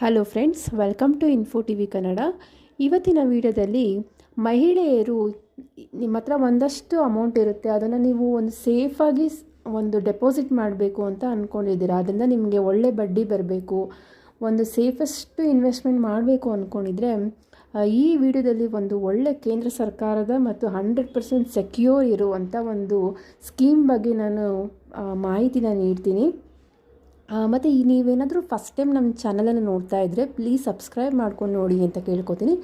Hello friends welcome to Info T V Kannada ಇವತ್ತಿನ ವಿಡಿಯೋದಲ್ಲಿ ಮಹಿಳೆಯರು ನಿಮ್ಮ ಹತ್ರ ಒಂದಷ್ಟು ಅಮೌಂಟ್ ಇರುತ್ತೆ, ಅದನ್ನು ನೀವು ಒಂದು ಸೇಫಾಗಿ ಒಂದು ಡೆಪಾಸಿಟ್ ಮಾಡಬೇಕು ಅಂತ ಅಂದ್ಕೊಂಡಿದ್ದೀರಾ ಅದರಿಂದ ನಿಮಗೆ ಒಳ್ಳೆ ಬಡ್ಡಿ ಬರಬೇಕು, ಒಂದು ಸೇಫೆಸ್ಟ್ ಇನ್ವೆಸ್ಟ್ಮೆಂಟ್ ಮಾಡಬೇಕು ಅಂದ್ಕೊಂಡಿದ್ರೆ ಈ ವಿಡಿಯೋದಲ್ಲಿ ಒಂದು ಒಳ್ಳೆ ಕೇಂದ್ರ ಸರ್ಕಾರದ ಮತ್ತು ಹಂಡ್ರೆಡ್ ಪರ್ಸೆಂಟ್ ಸೆಕ್ಯೂರ್ ಇರುವಂಥ ಒಂದು ಸ್ಕೀಮ್ ಬಗ್ಗೆ ನಾನು ಮಾಹಿತಿನ ನೀಡ್ತೀನಿ. ಮತ್ತು ಈ ನೀವೇನಾದರೂ ಫಸ್ಟ್ ಟೈಮ್ ನಮ್ಮ ಚಾನಲನ್ನು ನೋಡ್ತಾ ಇದ್ದರೆ ಪ್ಲೀಸ್ ಸಬ್ಸ್ಕ್ರೈಬ್ ಮಾಡ್ಕೊಂಡು ನೋಡಿ ಅಂತ ಕೇಳ್ಕೊತೀನಿ.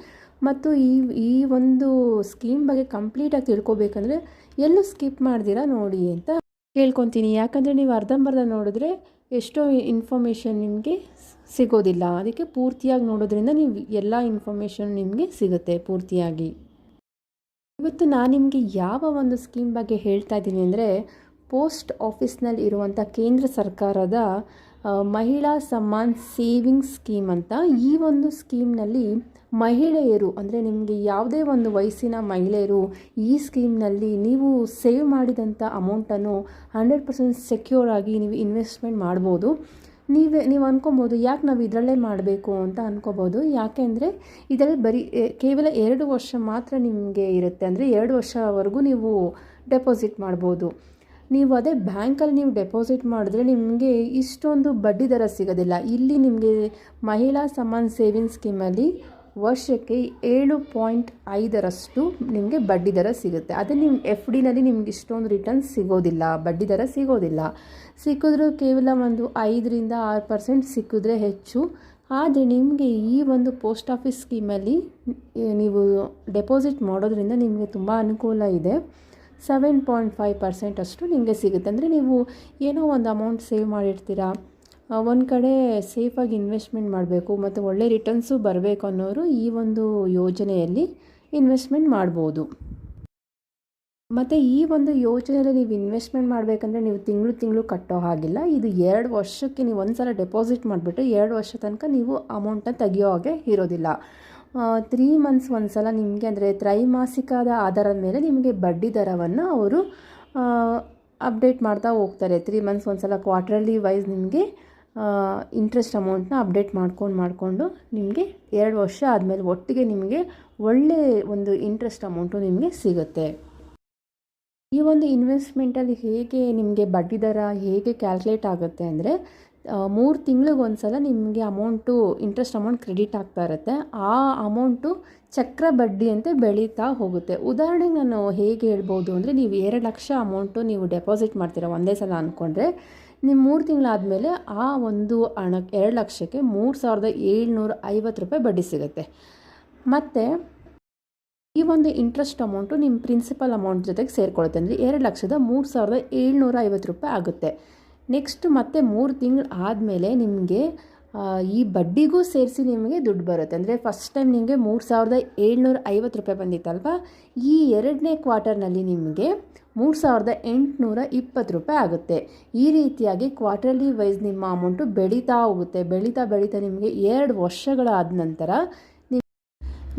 ಮತ್ತು ಈ ಈ ಒಂದು ಸ್ಕೀಮ್ ಬಗ್ಗೆ ಕಂಪ್ಲೀಟಾಗಿ ತಿಳ್ಕೊಬೇಕಂದ್ರೆ ಎಲ್ಲೂ ಸ್ಕಿಪ್ ಮಾಡ್ದಿರಾ ನೋಡಿ ಅಂತ ಕೇಳ್ಕೊತೀನಿ. ಯಾಕಂದರೆ ನೀವು ಅರ್ಧಂಬರ್ಧ ನೋಡಿದ್ರೆ ಎಷ್ಟೋ ಇನ್ಫಾರ್ಮೇಷನ್ ನಿಮಗೆ ಸಿಗೋದಿಲ್ಲ. ಅದಕ್ಕೆ ಪೂರ್ತಿಯಾಗಿ ನೋಡೋದ್ರಿಂದ ನೀವು ಎಲ್ಲ ಇನ್ಫಾರ್ಮೇಷನ್ ನಿಮಗೆ ಸಿಗುತ್ತೆ ಪೂರ್ತಿಯಾಗಿ. ಇವತ್ತು ನಾನು ನಿಮಗೆ ಯಾವ ಒಂದು ಸ್ಕೀಮ್ ಬಗ್ಗೆ ಹೇಳ್ತಾ ಇದ್ದೀನಿ ಅಂದರೆ ಪೋಸ್ಟ್ ಆಫೀಸ್ನಲ್ಲಿ ಇರುವಂಥ ಕೇಂದ್ರ ಸರ್ಕಾರದ ಮಹಿಳಾ ಸಮ್ಮಾನ್ ಸೇವಿಂಗ್ಸ್ ಸ್ಕೀಮ್ ಅಂತ ಈ ಒಂದು ಸ್ಕೀಮ್ನಲ್ಲಿ ಮಹಿಳೆಯರು, ಅಂದರೆ ನಿಮಗೆ ಯಾವುದೇ ಒಂದು ವಯಸ್ಸಿನ ಮಹಿಳೆಯರು ಈ ಸ್ಕೀಮ್ನಲ್ಲಿ ನೀವು ಸೇವ್ ಮಾಡಿದಂಥ ಅಮೌಂಟನ್ನು ಹಂಡ್ರೆಡ್ ಪರ್ಸೆಂಟ್ ಸೆಕ್ಯೂರ್ ಆಗಿ ನೀವು ಇನ್ವೆಸ್ಟ್ಮೆಂಟ್ ಮಾಡ್ಬೋದು. ನೀವೇ, ನೀವು ಅನ್ಕೊಬೋದು, ಯಾಕೆ ನಾವು ಇದರಲ್ಲೇ ಮಾಡಬೇಕು ಅಂತ ಅನ್ಕೋಬೋದು. ಯಾಕೆಂದರೆ ಇದರಲ್ಲಿ ಬರೀ ಕೇವಲ ಎರಡು ವರ್ಷ ಮಾತ್ರ ನಿಮಗೆ ಇರುತ್ತೆ. ಅಂದರೆ ಎರಡು ವರ್ಷವರೆಗೂ ನೀವು ಡೆಪಾಸಿಟ್ ಮಾಡ್ಬೋದು. ನೀವು ಅದೇ ಬ್ಯಾಂಕಲ್ಲಿ ನೀವು ಡೆಪಾಸಿಟ್ ಮಾಡಿದ್ರೆ ನಿಮಗೆ ಇಷ್ಟೊಂದು ಬಡ್ಡಿ ದರ ಸಿಗೋದಿಲ್ಲ. ಇಲ್ಲಿ ನಿಮಗೆ ಮಹಿಳಾ ಸಮಾನ್ ಸೇವಿಂಗ್ ಸ್ಕೀಮಲ್ಲಿ ವರ್ಷಕ್ಕೆ ಏಳು ಪಾಯಿಂಟ್ ಐದರಷ್ಟು ನಿಮಗೆ ಬಡ್ಡಿ ದರ ಸಿಗುತ್ತೆ. ಅದೇ ನಿಮ್ಮ ಎಫ್ ಡಿನಲ್ಲಿ ನಿಮ್ಗೆ ಇಷ್ಟೊಂದು ರಿಟರ್ನ್ಸ್ ಸಿಗೋದಿಲ್ಲ. ಬಡ್ಡಿ ದರ ಸಿಗೋದಿಲ್ಲ. ಸಿಕ್ಕಿದ್ರೂ ಕೇವಲ ಒಂದು ಐದರಿಂದ ಆರು ಪರ್ಸೆಂಟ್ ಸಿಕ್ಕಿದ್ರೆ ಹೆಚ್ಚು. ಆದರೆ ನಿಮಗೆ ಈ ಒಂದು ಪೋಸ್ಟ್ ಆಫೀಸ್ ಸ್ಕೀಮಲ್ಲಿ ನೀವು ಡೆಪಾಸಿಟ್ ಮಾಡೋದ್ರಿಂದ ನಿಮಗೆ ತುಂಬ ಅನುಕೂಲ ಇದೆ. ಸೆವೆನ್ ಪಾಯಿಂಟ್ ಫೈವ್ ಪರ್ಸೆಂಟ್ ಅಷ್ಟು ನಿಮಗೆ ಸಿಗುತ್ತೆ. ಅಂದರೆ ನೀವು ಏನೋ ಒಂದು ಅಮೌಂಟ್ ಸೇವ್ ಮಾಡಿರ್ತೀರಾ ಒಂದು ಕಡೆ ಸೇಫಾಗಿ ಇನ್ವೆಸ್ಟ್ಮೆಂಟ್ ಮಾಡಬೇಕು, ಮತ್ತು ಒಳ್ಳೆ ರಿಟರ್ನ್ಸು ಬರಬೇಕು ಅನ್ನೋರು ಈ ಒಂದು ಯೋಜನೆಯಲ್ಲಿ ಇನ್ವೆಸ್ಟ್ಮೆಂಟ್ ಮಾಡ್ಬೋದು. ಮತ್ತು ಈ ಒಂದು ಯೋಜನೆಯಲ್ಲಿ ನೀವು ಇನ್ವೆಸ್ಟ್ಮೆಂಟ್ ಮಾಡಬೇಕಂದ್ರೆ ನೀವು ತಿಂಗಳು ತಿಂಗಳು ಕಟ್ಟೋ ಹಾಗಿಲ್ಲ. ಇದು ಎರಡು ವರ್ಷಕ್ಕೆ ನೀವು ಒಂದು ಸಲ ಡೆಪಾಸಿಟ್ ಮಾಡಿಬಿಟ್ಟು ಎರಡು ವರ್ಷ ತನಕ ನೀವು ಅಮೌಂಟನ್ನ ತೆಗಿಯೋ ಹಾಗೆ ಇರೋದಿಲ್ಲ. ತ್ರೀ ಮಂತ್ಸ್ ಒಂದು ಸಲ ನಿಮಗೆ ಅಂದರೆ ತ್ರೈಮಾಸಿಕದ ಆಧಾರದ ಮೇಲೆ ನಿಮಗೆ ಬಡ್ಡಿ ದರವನ್ನು ಅವರು ಅಪ್ಡೇಟ್ ಮಾಡ್ತಾ ಹೋಗ್ತಾರೆ. ತ್ರೀ ಮಂತ್ಸ್ ಒಂದು ಸಲ ಕ್ವಾರ್ಟರ್ಲಿ ವೈಸ್ ನಿಮಗೆ ಇಂಟ್ರೆಸ್ಟ್ ಅಮೌಂಟ್ನ ಅಪ್ಡೇಟ್ ಮಾಡ್ಕೊಂಡು ಮಾಡಿಕೊಂಡು ನಿಮಗೆ ಎರಡು ವರ್ಷ ಆದಮೇಲೆ ಒಟ್ಟಿಗೆ ನಿಮಗೆ ಒಳ್ಳೆ ಒಂದು ಇಂಟ್ರೆಸ್ಟ್ ಅಮೌಂಟು ನಿಮಗೆ ಸಿಗುತ್ತೆ. ಈ ಒಂದು ಇನ್ವೆಸ್ಟ್ಮೆಂಟಲ್ಲಿ ಹೇಗೆ ನಿಮಗೆ ಬಡ್ಡಿ ದರ ಹೇಗೆ ಕ್ಯಾಲ್ಕುಲೇಟ್ ಆಗುತ್ತೆ ಅಂದರೆ ಮೂರು ತಿಂಗಳಿಗೆ ಸಲ ನಿಮಗೆ ಅಮೌಂಟು, ಇಂಟ್ರೆಸ್ಟ್ ಅಮೌಂಟ್ ಕ್ರೆಡಿಟ್ ಆಗ್ತಾ ಇರುತ್ತೆ. ಆ ಅಮೌಂಟು ಚಕ್ರ ಬಡ್ಡಿ ಅಂತ ಬೆಳೀತಾ ಹೋಗುತ್ತೆ. ಉದಾಹರಣೆಗೆ ನಾನು ಹೇಗೆ ಹೇಳ್ಬೋದು ಅಂದರೆ, ನೀವು ಎರಡು ಲಕ್ಷ ಅಮೌಂಟು ನೀವು ಡೆಪಾಸಿಟ್ ಮಾಡ್ತೀರಾ ಒಂದೇ ಸಲ ಅಂದ್ಕೊಂಡ್ರೆ ನೀವು ಮೂರು ತಿಂಗಳಾದಮೇಲೆ ಆ ಒಂದು ಹಣ, ಎರಡು ಲಕ್ಷಕ್ಕೆ ಮೂರು ಸಾವಿರದ ಏಳ್ನೂರ ಐವತ್ತು ರೂಪಾಯಿ ಬಡ್ಡಿ ಸಿಗುತ್ತೆ. ಮತ್ತು ಈ ಒಂದು ಇಂಟ್ರೆಸ್ಟ್ ಅಮೌಂಟು ನಿಮ್ಮ ಪ್ರಿನ್ಸಿಪಲ್ ಅಮೌಂಟ್ ಜೊತೆಗೆ ಸೇರಿಕೊಳ್ಳುತ್ತೆ ಅಂದರೆ ಎರಡು ಲಕ್ಷದ ಮೂರು ಸಾವಿರದ ಏಳ್ನೂರ ಐವತ್ತು ರೂಪಾಯಿ ಆಗುತ್ತೆ. ನೆಕ್ಸ್ಟ್ ಮತ್ತೆ ಮೂರು ತಿಂಗಳು ಆದಮೇಲೆ ನಿಮಗೆ ಈ ಬಡ್ಡಿಗೂ ಸೇರಿಸಿ ನಿಮಗೆ ದುಡ್ಡು ಬರುತ್ತೆ. ಅಂದರೆ ಫಸ್ಟ್ ಟೈಮ್ ನಿಮಗೆ ಮೂರು ಸಾವಿರದ ಏಳ್ನೂರ ಐವತ್ತು ರೂಪಾಯಿ ಬಂದಿತ್ತಲ್ವ? ಈ ಎರಡನೇ ಕ್ವಾರ್ಟರ್ನಲ್ಲಿ ನಿಮಗೆ ಮೂರು ಸಾವಿರದ ಎಂಟುನೂರ ಇಪ್ಪತ್ತು ರೂಪಾಯಿ ಆಗುತ್ತೆ. ಈ ರೀತಿಯಾಗಿ ಕ್ವಾರ್ಟರ್ಲಿ ವೈಸ್ ನಿಮ್ಮ ಅಮೌಂಟು ಬೆಳೀತಾ ಹೋಗುತ್ತೆ. ಬೆಳೀತಾ ಬೆಳೀತಾ ನಿಮಗೆ ಎರಡು ವರ್ಷಗಳಾದ ನಂತರ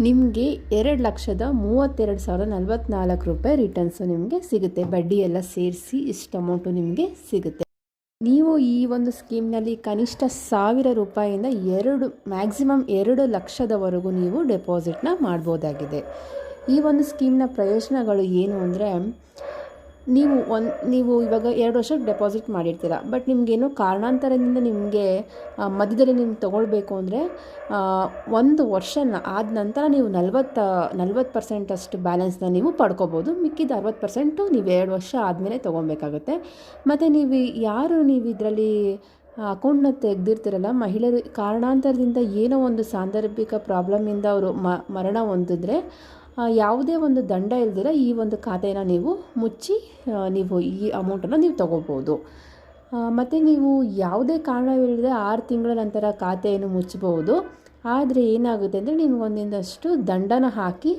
ನಿಮಗೆ ಎರಡು ಲಕ್ಷದ ಮೂವತ್ತೆರಡು ಸಾವಿರದ ನಲವತ್ತ್ನಾಲ್ಕು ರೂಪಾಯಿ ರಿಟರ್ನ್ಸು ನಿಮಗೆ ಸಿಗುತ್ತೆ. ಬಡ್ಡಿ ಎಲ್ಲ ಸೇರಿಸಿ ಇಷ್ಟು ಅಮೌಂಟು ನಿಮಗೆ ಸಿಗುತ್ತೆ. ನೀವು ಈ ಒಂದು ಸ್ಕೀಮ್ನಲ್ಲಿ ಕನಿಷ್ಠ ಸಾವಿರ ರೂಪಾಯಿಯಿಂದ ಎರಡು, ಮ್ಯಾಕ್ಸಿಮಮ್ ಎರಡು ಲಕ್ಷದವರೆಗೂ ನೀವು ಡೆಪಾಸಿಟ್ನ ಮಾಡ್ಬೋದಾಗಿದೆ. ಈ ಒಂದು ಸ್ಕೀಮ್ನ ಪ್ರಯೋಜನಗಳು ಏನು ಅಂದರೆ ನೀವು ಒಂದು, ನೀವು ಇವಾಗ ಎರಡು ವರ್ಷಕ್ಕೆ ಡೆಪಾಸಿಟ್ ಮಾಡಿರ್ತೀರ ಬಟ್ ನಿಮಗೇನೋ ಕಾರಣಾಂತರದಿಂದ ನಿಮಗೆ ಮಧ್ಯದಲ್ಲಿ ನೀವು ತೊಗೊಳ್ಬೇಕು ಅಂದರೆ ಒಂದು ವರ್ಷ ಆದ ನಂತರ ನೀವು ನಲ್ವತ್ತು ನಲ್ವತ್ತು ಪರ್ಸೆಂಟಷ್ಟು ಬ್ಯಾಲೆನ್ಸ್ನ ನೀವು ಪಡ್ಕೋಬೋದು, ಮಿಕ್ಕಿದ ಅರವತ್ತು ಪರ್ಸೆಂಟು ನೀವು ಎರಡು ವರ್ಷ ಆದಮೇಲೆ ತೊಗೊಬೇಕಾಗುತ್ತೆ ಮತ್ತು ನೀವು ಯಾರು ನೀವು ಇದರಲ್ಲಿ ಅಕೌಂಟ್ನ ತೆಗೆದಿರ್ತೀರಲ್ಲ, ಮಹಿಳೆಯರು ಕಾರಣಾಂತರದಿಂದ ಏನೋ ಒಂದು ಸಾಂದರ್ಭಿಕ ಪ್ರಾಬ್ಲಮಿಂದ ಅವರು ಮರಣ ಹೊಂದಿದ್ರೆ ಯಾವುದೇ ಒಂದು ದಂಡ ಇಲ್ದಿರ ಈ ಒಂದು ಖಾತೆನ ನೀವು ಮುಚ್ಚಿ ನೀವು ಈ ಅಮೌಂಟನ್ನು ನೀವು ತೊಗೋಬೋದು. ಮತ್ತು ನೀವು ಯಾವುದೇ ಕಾರಣವಿಲ್ಲದೆ ಆರು ತಿಂಗಳ ನಂತರ ಖಾತೆಯನ್ನು ಮುಚ್ಚಬಹುದು. ಆದರೆ ಏನಾಗುತ್ತೆ ಅಂದರೆ ನಿಮಗೊಂದಿಂದಷ್ಟು ದಂಡನ ಹಾಕಿ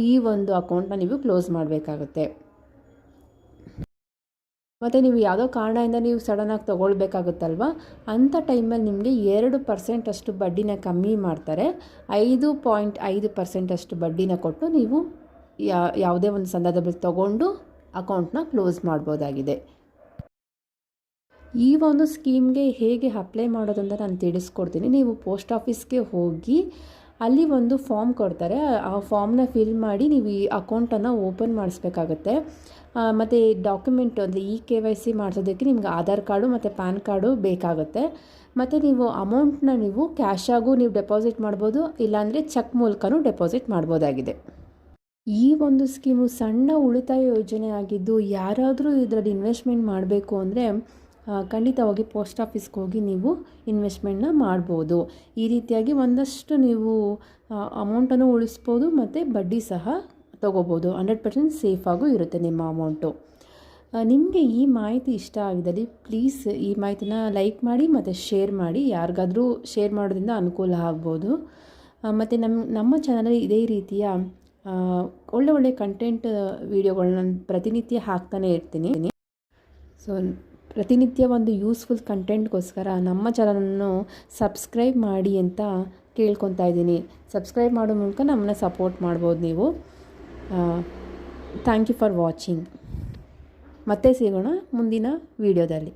ಈ ಒಂದು ಅಕೌಂಟನ್ನ ನೀವು ಕ್ಲೋಸ್ ಮಾಡಬೇಕಾಗುತ್ತೆ. ಮತ್ತು ನೀವು ಯಾವುದೋ ಕಾರಣದಿಂದ ನೀವು ಸಡನ್ನಾಗಿ ತೊಗೊಳ್ಬೇಕಾಗುತ್ತಲ್ವ? ಅಂಥ ಟೈಮಲ್ಲಿ ನಿಮಗೆ ಎರಡು ಪರ್ಸೆಂಟ್ ಅಷ್ಟು ಬಡ್ಡಿನ ಕಮ್ಮಿ ಮಾಡ್ತಾರೆ. ಐದು ಪಾಯಿಂಟ್ ಐದು ಪರ್ಸೆಂಟ್ ಅಷ್ಟು ಬಡ್ಡಿನ ಕೊಟ್ಟು ನೀವು ಯಾ, ಯಾವುದೇ ಒಂದು ಸಂದರ್ಭದಲ್ಲಿ ತೊಗೊಂಡು ಅಕೌಂಟ್ನ ಕ್ಲೋಸ್ ಮಾಡ್ಬೋದಾಗಿದೆ. ಈ ಒಂದು ಸ್ಕೀಮ್ಗೆ ಹೇಗೆ ಅಪ್ಲೈ ಮಾಡೋದಂತ ನಾನು ತಿಳಿಸ್ಕೊಡ್ತೀನಿ. ನೀವು ಪೋಸ್ಟ್ ಆಫೀಸ್ಗೆ ಹೋಗಿ ಅಲ್ಲಿ ಒಂದು ಫಾರ್ಮ್ ಕೊಡ್ತಾರೆ. ಆ ಫಾರ್ಮ್ನ ಫಿಲ್ ಮಾಡಿ ನೀವು ಈ ಅಕೌಂಟನ್ನು ಓಪನ್ ಮಾಡಿಸ್ಬೇಕಾಗತ್ತೆ. ಮತ್ತು ಡಾಕ್ಯುಮೆಂಟ್ ಅಂದರೆ ಇ ಕೆ ವೈ ಸಿ ಮಾಡಿಸೋದಕ್ಕೆ ನಿಮ್ಗೆ ಆಧಾರ್ ಕಾರ್ಡು ಮತ್ತು ಪ್ಯಾನ್ ಕಾರ್ಡು ಬೇಕಾಗುತ್ತೆ. ಮತ್ತು ನೀವು ಅಮೌಂಟ್ನ ನೀವು ಕ್ಯಾಶಾಗೂ ನೀವು ಡೆಪಾಸಿಟ್ ಮಾಡ್ಬೋದು, ಇಲ್ಲಾಂದರೆ ಚೆಕ್ ಮೂಲಕನೂ ಡೆಪಾಸಿಟ್ ಮಾಡ್ಬೋದಾಗಿದೆ. ಈ ಒಂದು ಸ್ಕೀಮು ಸಣ್ಣ ಉಳಿತಾಯ ಯೋಜನೆ ಆಗಿದ್ದು ಯಾರಾದರೂ ಇದರಲ್ಲಿ ಇನ್ವೆಸ್ಟ್ಮೆಂಟ್ ಮಾಡಬೇಕು ಅಂದರೆ ಖಂಡಿತವಾಗಿ ಪೋಸ್ಟ್ ಆಫೀಸ್ಗೆ ಹೋಗಿ ನೀವು ಇನ್ವೆಸ್ಟ್ಮೆಂಟ್ನ ಮಾಡ್ಬೋದು. ಈ ರೀತಿಯಾಗಿ ಒಂದಷ್ಟು ನೀವು ಅಮೌಂಟನ್ನು ಉಳಿಸ್ಬೋದು ಮತ್ತು ಬಡ್ಡಿ ಸಹ ತೊಗೋಬೋದು. ಹಂಡ್ರೆಡ್ ಪರ್ಸೆಂಟ್ ಸೇಫಾಗೂ ಇರುತ್ತೆ ನಿಮ್ಮ ಅಮೌಂಟು. ನಿಮಗೆ ಈ ಮಾಹಿತಿ ಇಷ್ಟ ಆಗಿದ್ದಲ್ಲಿ ಪ್ಲೀಸ್ ಈ ಮಾಹಿತಿನ ಲೈಕ್ ಮಾಡಿ ಮತ್ತು ಶೇರ್ ಮಾಡಿ. ಯಾರಿಗಾದರೂ ಶೇರ್ ಮಾಡೋದ್ರಿಂದ ಅನುಕೂಲ ಆಗ್ಬೋದು. ಮತ್ತು ನಮ್ಮ ನಮ್ಮ ಚಾನಲಲ್ಲಿ ಇದೇ ರೀತಿಯ ಒಳ್ಳೆ ಒಳ್ಳೆ ಕಂಟೆಂಟ್ ವೀಡಿಯೋಗಳನ್ನ ಪ್ರತಿನಿತ್ಯ ಹಾಕ್ತಾನೆ ಇರ್ತೀನಿ. ಸೊ, ಪ್ರತಿನಿತ್ಯ ಒಂದು ಯೂಸ್ಫುಲ್ ಕಂಟೆಂಟ್ಗೋಸ್ಕರ ನಮ್ಮ ಚಾನಲನ್ನು ಸಬ್ಸ್ಕ್ರೈಬ್ ಮಾಡಿ ಅಂತ ಕೇಳ್ಕೊತಾ ಇದ್ದೀನಿ. ಸಬ್ಸ್ಕ್ರೈಬ್ ಮಾಡೋ ಮೂಲಕ ನಮ್ಮನ್ನ ಸಪೋರ್ಟ್ ಮಾಡ್ಬೋದು ನೀವು. ಥ್ಯಾಂಕ್ ಯು ಫಾರ್ ವಾಚಿಂಗ್ ಮತ್ತೆ ಸಿಗೋಣ ಮುಂದಿನ ವೀಡಿಯೋದಲ್ಲಿ.